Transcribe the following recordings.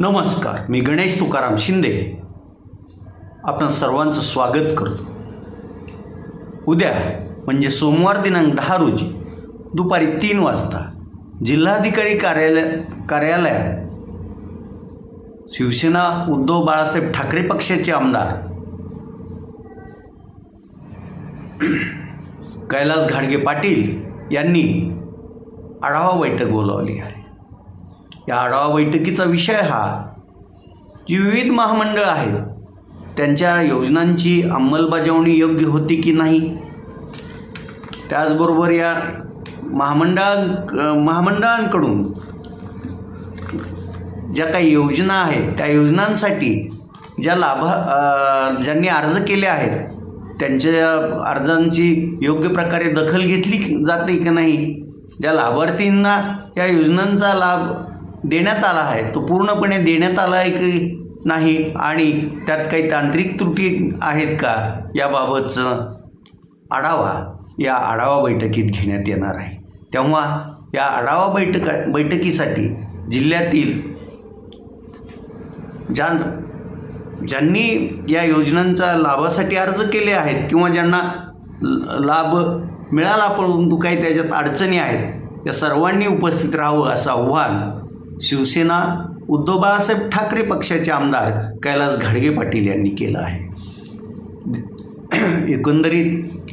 नमस्कार मी गणेश तुकाराम शिंदे. आपण सर्वांचं स्वागत करतो. उद्या म्हणजे सोमवार दिनांक दहा रोजी दुपारी तीन वाजता जिल्हाधिकारी कार्यालय कार्यालयात शिवसेना उद्धव बाळासाहेब ठाकरे पक्षाचे आमदार कैलास घाडगे पाटील यांनी आढावा बैठक बोलावली आहे. या आढावा बैठकीचा विषय हा. जी विविध महामंडळ आहेत त्यांच्या योजनांची अंमलबजावणी योग्य होती की नाही? त्याचबरोबर या महामंडळां महामंडळांकडून ज्या काही योजना आहेत त्या योजनांसाठी ज्या लाभा ज्यांनी अर्ज केले आहेत त्यांच्या अर्जांची योग्य प्रकारे दखल घेतली जाते की नाही? ज्या लाभार्थींना या योजनांचा लाभ देण्यात आला आहे. तो पूर्णपणे देण्यात आला आहे की नाही? आणि त्यात काही तांत्रिक त्रुटी आहेत का? याबाबतचं आढावा या आढावा बैठकीत घेण्यात येणार आहे. तेव्हा या आढावा बैठका बैठकीसाठी जिल्ह्यातील ज्या ज्यांनी या योजनांचा लाभासाठी अर्ज केले आहेत किंवा ज्यांना लाभ मिळाला परंतु काही त्याच्यात अडचणी आहेत या सर्वांनी उपस्थित राहावं असं आव्हान शिवसेना उद्धव बाळासाहेब ठाकरे पक्षाचे आमदार कैलास घाडगे पाटील यांनी केलं आहे. एकंदरीत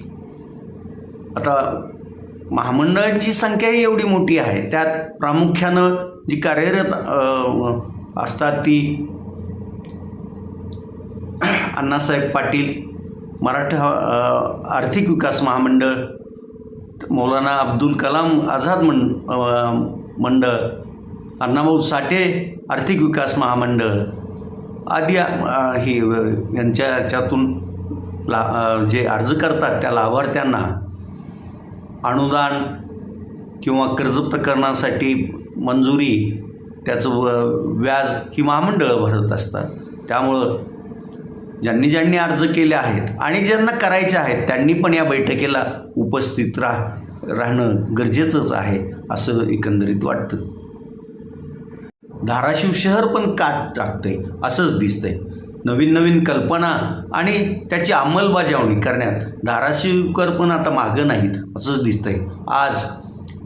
आता महामंडळांची संख्याही एवढी मोठी आहे. त्यात प्रामुख्यानं जी कार्यरत असतात ती अण्णासाहेब पाटील मराठा आर्थिक विकास महामंडळ मौलाना अब्दुल कलाम आझाद मं मंडळ अण्णाभाऊ साठे आर्थिक विकास महामंडळ. आदी ही यांच्या याच्यातून ला जे अर्ज करतात त्या लाभार्थ्यांना अनुदान किंवा कर्ज प्रकरणासाठी मंजुरी त्याचं व- व्याज ही महामंडळं भरत असतात. त्यामुळं ज्यांनी ज्यांनी अर्ज केले आहेत आणि ज्यांना करायचे आहेत त्यांनी पण या बैठकीला उपस्थित राह राहणं गरजेचंच आहे असं एकंदरीत वाटतं. धाराशिव शहर पण काट टाकतंय असंच दिसतंय. नवीन नवीन कल्पना आणि त्याची अंमलबजावणी करण्यात धाराशिवकर पण आता मागं नाहीत असंच दिसतंय. आज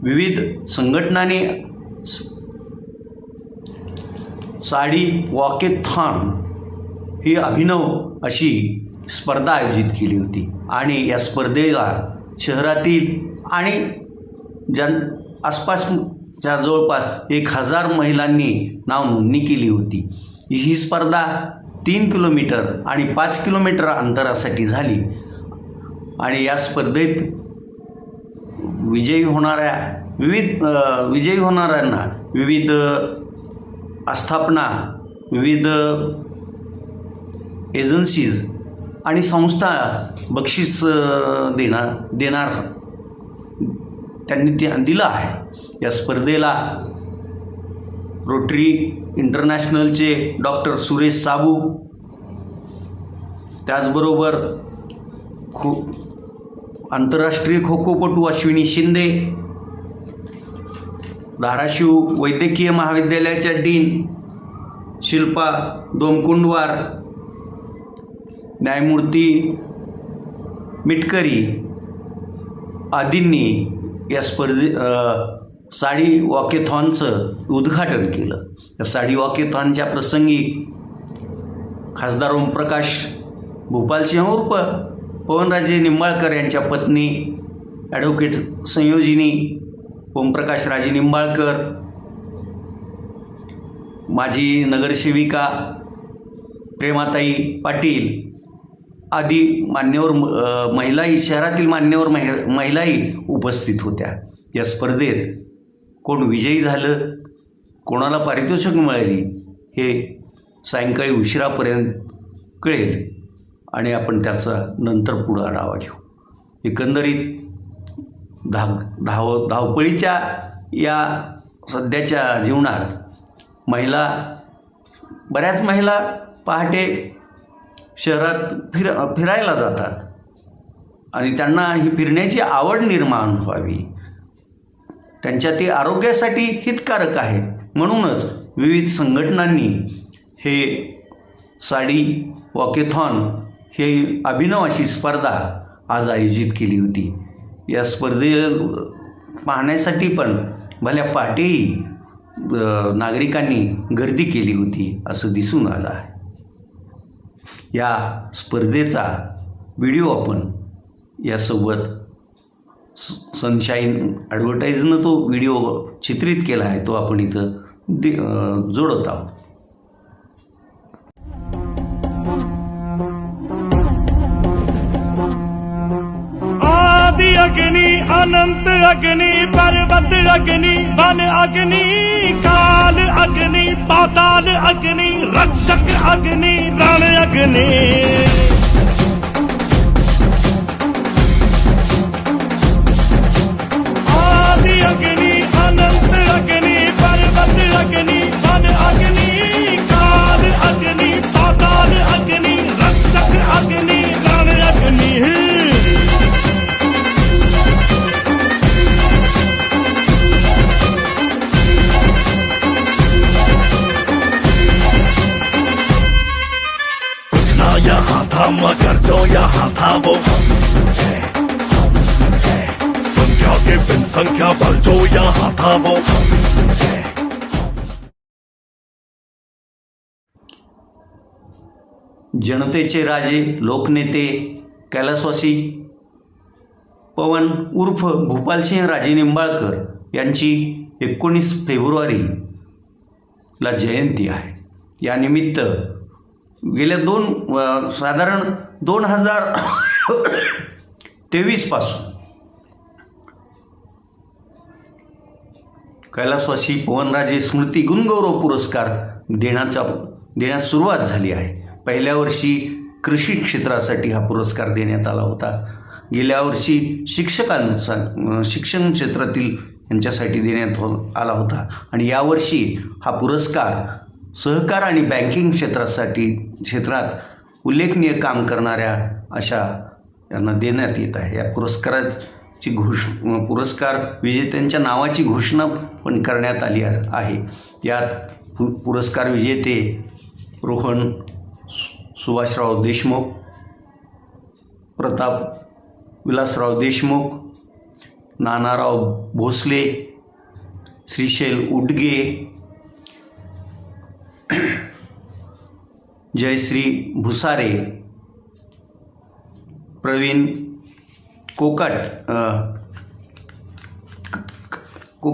विविध संघटनांनी स- साडी वॉकेथॉन ही अभिनव अशी स्पर्धा आयोजित केली होती आणि या स्पर्धेला शहरातील आणि ज्या आसपास च्या जवळपास एक हजार महिलांनी नाव नोंदणी केली होती. ही स्पर्धा तीन किलोमीटर आणि पाच किलोमीटर अंतरासाठी झाली. आणि या स्पर्धेत विजयी होणाऱ्या विविध विजयी होणाऱ्यांना विविध आस्थापना विविध एजन्सीज आणि संस्था बक्षीस देणार देणार त्यांनी ते दिलं आहे. या स्पर्धेला रोटरी इंटरनॅशनलचे डॉक्टर सुरेश साबू त्याचबरोबर खो आंतरराष्ट्रीय खो खोपटू अश्विनी शिंदे धाराशिव वैद्यकीय महाविद्यालयाच्या डीन शिल्पा दोमकुंडवार न्यायमूर्ती मिटकरी आदींनी या स्पर्धे साडी वॉकेथॉनचं उद्घाटन केलं. या साडी वॉकेथॉनच्या प्रसंगी खासदार ओमप्रकाश भूपालसिंह उर्फ पवनराजे निंबाळकर यांच्या पत्नी ॲडव्होकेट संयोजिनी ओमप्रकाश राजे निंबाळकर माजी नगरसेविका प्रेमाताई पाटील आदी मान्यवर महिलाही शहरातील मान्यवर महि महिलाही उपस्थित होत्या. या स्पर्धेत कोण विजयी झालं कोणाला पारितोषिक मिळाली हे सायंकाळी उशिरापर्यंत कळेल आणि आपण त्याचा नंतर पुढं आढावा घेऊ. एकंदरीत धाव धाव धावपळीच्या या सध्याच्या जीवनात महिला बऱ्याच महिला पहाटे शहरात फिर फिरायला जातात. आणि त्यांना ही फिरण्याची आवड निर्माण व्हावी. त्यांच्या ते आरोग्यासाठी हितकारक आहे म्हणूनच विविध संघटनांनी हे साडी वॉकेथॉन हे अभिनव अशी स्पर्धा आज आयोजित केली होती. या स्पर्धे पाहण्यासाठी पण भल्या पहाटेही नागरिकांनी गर्दी केली होती असं दिसून आलं आहे. या स्पर्धेचा व्हिडिओ आपण यासोबत स- सनशाईन ॲडव्हर्टाईजनं तो व्हिडिओ चित्रित केला आहे तो आपण इथं दे जोडत आहोत. अग्नि अनंत अग्नि पर्वत अग्नि वन अग्नि काल अग्नि पाताल अग्नि रक्षक अग्नि रण अग्नि। यहाँ था हम है, हम है। संख्या के बिन संख्या बल जो हम जनतेचे राजे लोकनेते कैलासवासी पवन उर्फ भूपालसिंह राजे निंबाळकर यांची एकोणीस फेब्रुवारीला जयंती आहे यानिमित्त गेल्या दोन साधारण दोन हजार तेवीसपासून कैलासवासी पवनराजे स्मृती गुणगौरव पुरस्कार देण्याचा देण्यास सुरुवात झाली आहे. पहिल्या वर्षी कृषी क्षेत्रासाठी हा पुरस्कार देण्यात आला होता. गेल्या वर्षी शिक्षकांचा शिक्षण क्षेत्रातील यांच्यासाठी देण्यात हो आला होता. आणि यावर्षी हा पुरस्कार सहकार आणि बँकिंग क्षेत्रासाठी क्षेत्रात उल्लेखनीय काम करणाऱ्या अशा यांना देण्यात येत आहे. या पुरस्काराची घोष पुरस्कार विजेत्यांच्या नावाची घोषणा पण करण्यात आली आहे. यात पु पुरस्कार विजेते रोहन सु- सुभाषराव देशमुख प्रताप विलासराव देशमुख नानाराव भोसले श्रीशैल उडगे जयश्री भुसारे प्रवीण कोकाट अ, को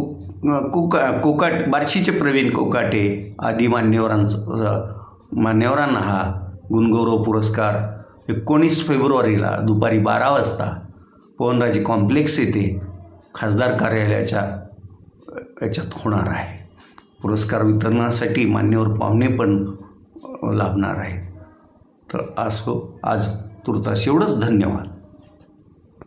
कोका कोकाट बार्शीचे प्रवीण कोकाटे आदी मान्यवरांचं मान्यवरांना हा गुणगौरव पुरस्कार एकोणीस फेब्रुवारीला दुपारी बारा वाजता पवनराजे कॉम्प्लेक्स येथे खासदार कार्यालयाच्या याच्यात होणार आहे. पुरस्कार वितरणासाठी मान्यवर पाहुणे पण लाभणार आहेत. तर असो हो, आज तुर्तास एवढंच धन्यवाद.